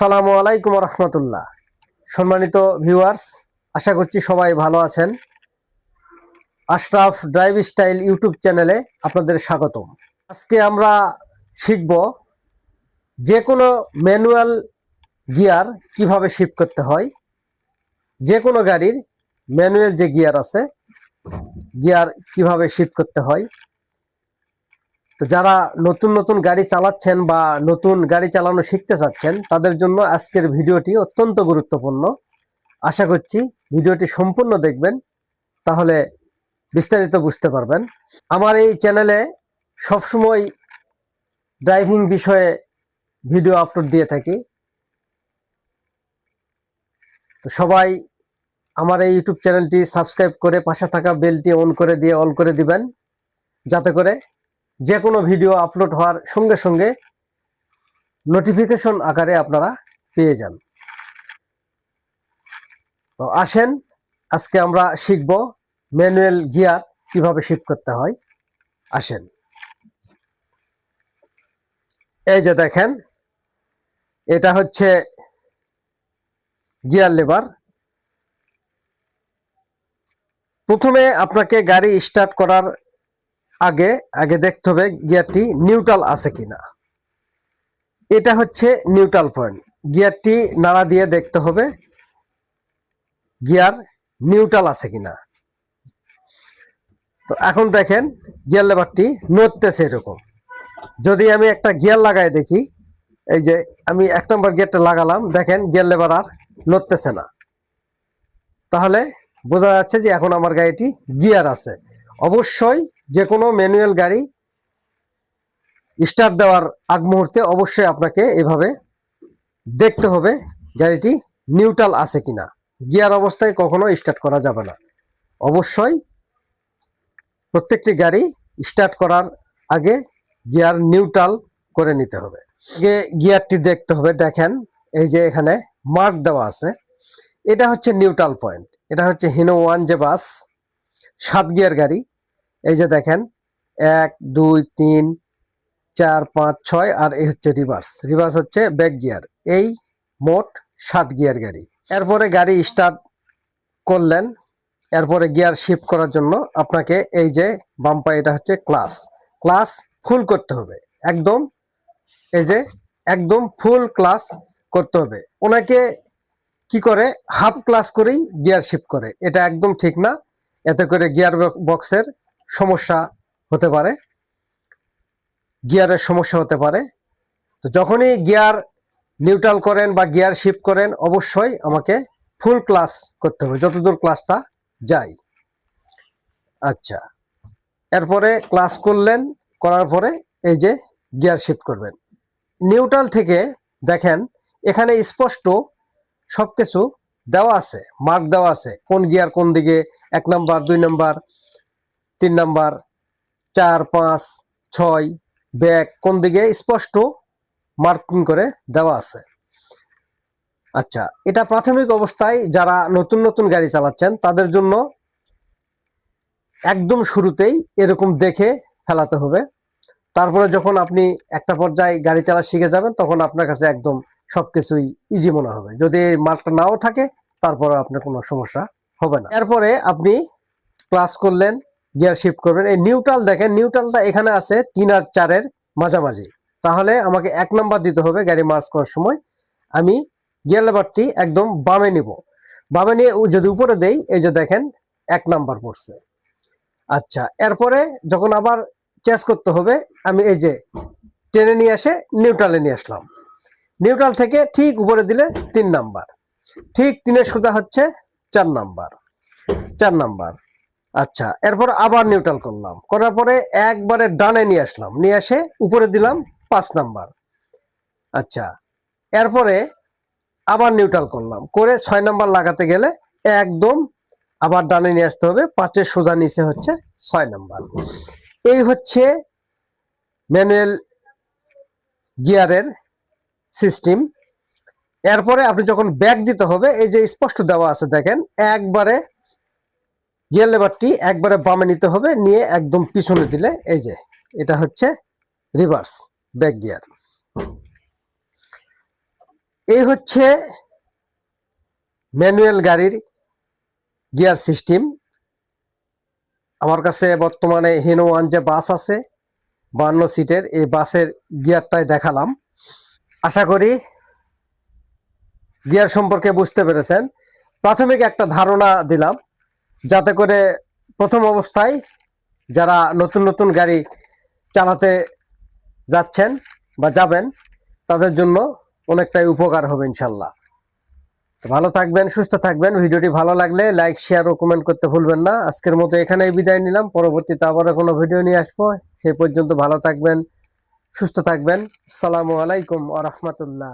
আসসালামু আলাইকুম রহমতুল্লাহ সম্মানিত ভিউয়ার্স আশা করছি সবাই ভালো আছেন। আশরাফ ড্রাইভ স্টাইল ইউটিউব চ্যানেলে আপনাদের স্বাগতম। আজকে আমরা শিখব যে কোনো ম্যানুয়াল গিয়ার কীভাবে শিফট করতে হয়। যে কোনো গাড়ির ম্যানুয়াল যে গিয়ার আছে গিয়ার কীভাবে শিফট করতে হয়। তো যারা নতুন নতুন গাড়ি চালাচ্ছেন বা নতুন গাড়ি চালানো শিখতে চাচ্ছেন, তাদের জন্য আজকের ভিডিওটি অত্যন্ত গুরুত্বপূর্ণ। আশা করছি ভিডিওটি সম্পূর্ণ দেখবেন, তাহলে বিস্তারিত বুঝতে পারবেন। আমার এই চ্যানেলে সবসময় ড্রাইভিং বিষয়ে ভিডিও আপলোড দিয়ে থাকি। তো সবাই আমার এই ইউটিউব চ্যানেলটি সাবস্ক্রাইব করে পাশে থাকা বেলটি অন করে দিয়ে, অল করে দিবেন, যাতে করে যে কোনো ভিডিও আপলোড হওয়ার সঙ্গে সঙ্গে নোটিফিকেশন আকারে আপনারা পেয়ে যান। তো আসেন, আজকে আমরা শিখব ম্যানুয়াল গিয়ার কীভাবে শিফট করতে হয়। আসেন। এই যে দেখেন, এটা হচ্ছে গিয়ার লেবার প্রথমে আপনাকে গাড়ি স্টার্ট করার আগে আগে দেখতে হবে গিয়ারটি নিউট্রাল আছে কিনা। এটা হচ্ছে নিউট্রাল পয়েন্ট। গিয়ারটি নাড়া দিয়ে দেখতে হবে গিয়ার নিউট্রাল আছে কিনা। তো এখন দেখেন, গিয়ার লেবারটি নড়তেছে এরকম। যদি আমি একটা গিয়ার লাগাই দেখি, এই যে আমি এক নম্বর গিয়ারটা লাগালাম, দেখেন গিয়ার লেবার আর নড়তেছে না। তাহলে বোঝা যাচ্ছে যে এখন আমার গাড়িটি গিয়ার আছে। অবশ্যই যে কোনো ম্যানুয়াল গাড়ি স্টার্ট দেওয়ার আগ মুহূর্তে অবশ্যই আপনাকে এভাবে দেখতে হবে গাড়িটি নিউট্রাল আছে কিনা। গিয়ার অবস্থায় কখনো স্টার্ট করা যাবে না। অবশ্যই প্রত্যেকটি গাড়ি স্টার্ট করার আগে গিয়ার নিউট্রাল করে নিতে হবে। আগে গিয়ারটি দেখতে হবে, দেখেন, এই যে এখানে মার্ক দেওয়া আছে। এটা হচ্ছে নিউট্রাল পয়েন্ট। এটা হচ্ছে হিনো ওয়ান যে বাস, সাত গিয়ার গাড়ি। এই যে দেখেন, এক, দুই, তিন, চার, পাঁচ, ছয়, আর এই হচ্ছে রিভার্স রিভার্স হচ্ছে ব্যাক গিয়ার এই মোট সাত গিয়ার গাড়ি। এরপরে গাড়ি স্টার্ট করলেন। এরপরে গিয়ার শিফট করার জন্য আপনাকে এই যে বাম্পা এটা হচ্ছে ক্লাস ক্লাস ফুল করতে হবে। একদম, এই যে একদম ফুল ক্লাস করতে হবে। ওনাকে কি করে? হাফ ক্লাস করেই গিয়ার শিফট করে। এটা একদম ঠিক না। এতে করে গিয়ার বক্সের সমস্যা হতে পারে, গিয়ারের সমস্যা হতে পারে। তো যখনই গিয়ার নিউট্রাল করেন বা গিয়ার শিফট করেন, অবশ্যই আমাকে ফুল ক্লাস করতে হবে, যতদূর ক্লাসটা যায়। আচ্ছা এরপরে ক্লাস করলেন, করার পরে এই যে গিয়ার শিফট করবেন। নিউট্রাল থেকে দেখেন, এখানে স্পষ্ট সব কিছু দেওয়া আছে, মার্ক দেওয়া আছে, কোন গিয়ার কোন দিকে, এক নাম্বার, দুই নাম্বার তিন নাম্বার, চার, পাঁচ, ছয়, ব্যাগ, কোন দিকে? স্পষ্ট মার্কিং করে দেওয়া আছে। আচ্ছা এটা প্রাথমিক অবস্থায় যারা নতুন নতুন গাড়ি চালাচ্ছেন, তাদের জন্য একদম শুরুতেই এরকম দেখে ফেলাতে হবে। তারপরে যখন আপনি একটা পর্যায়ে গাড়ি চালা শিখে যাবেন, তখন আপনার কাছে একদম সব কিছুই ইজি মনে হবে। যদি মার্কটা নাও থাকে তারপরে আপনার কোনো সমস্যা হবে না। এরপরে আপনি ক্লাস করলেন গিয়ার শিফট করবেন। এই নিউট্রাল দেখেন, নিউট্রালটা এখানে আছে তিন আর চারের মাঝামাঝি। তাহলে আমাকে এক নাম্বার দিতে হবে গাড়ি মার্চ করার সময়। আমি গিয়ার লেবারটি একদম বামে নিব। বামে নিয়ে যদি উপরে দেই, এই যে দেখেন, এক নাম্বার পড়ছে। আচ্ছা এরপরে যখন আবার চেঞ্জ করতে হবে, আমি এই যে টেনে নিয়ে এসে নিউট্রালে নিয়ে আসলাম। নিউট্রাল থেকে ঠিক উপরে দিলে তিন নাম্বার। ঠিক তিনের সোজা হচ্ছে চার নাম্বার। চার নাম্বার। আচ্ছা এরপর আবার নিউট্রাল করলাম। করার পরে একবারে ডানে নিয়ে আসলাম। নিয়ে এসে উপরে দিলাম পাঁচ নাম্বার। আচ্ছা এরপরে আবার নিউট্রাল করলাম। করে ছয় নাম্বার লাগাতে গেলে একদম আবার ডানে নিয়ে আসতে হবে। পাঁচের সোজা নিচে হচ্ছে ছয় নাম্বার। এই হচ্ছে ম্যানুয়াল গিয়ারের সিস্টেম এরপরে আপনি যখন ব্যাক দিতে হবে, এই যে স্পষ্ট দেওয়া আছে দেখেন, একবারে গিয়ার লেবারটি একবারে বামে নিতে হবে, নিয়ে একদম পিছনে দিলে এই যে, এটা হচ্ছে রিভার্স ব্যাক গিয়ার। এই হচ্ছে ম্যানুয়াল গাড়ির গিয়ার সিস্টেম। আমার কাছে বর্তমানে হিনো ওয়ান যে বাস আছে, বান্ন সিটের, এই বাসের গিয়ারটাই দেখালাম। আশা করি গিয়ার সম্পর্কে বুঝতে পেরেছেন। প্রাথমিক একটা ধারণা দিলাম যাতে করে প্রথম অবস্থায় যারা নতুন নতুন গাড়ি চালাতে যাচ্ছেন বা যাবেন, তাদের জন্য অনেকটাই উপকার হবে ইনশাল্লাহ। তো ভালো থাকবেন, সুস্থ থাকবেন। ভিডিওটি ভালো লাগলে লাইক শেয়ার ও কমেন্ট করতে ভুলবেন না। আজকের মতো এখানেই বিদায় নিলাম। পরবর্তীতে আবারও কোনো ভিডিও নিয়ে আসব। সেই পর্যন্ত ভালো থাকবেন, সুস্থ থাকবেন। আসসালামু আলাইকুম আ রহমতুল্লাহ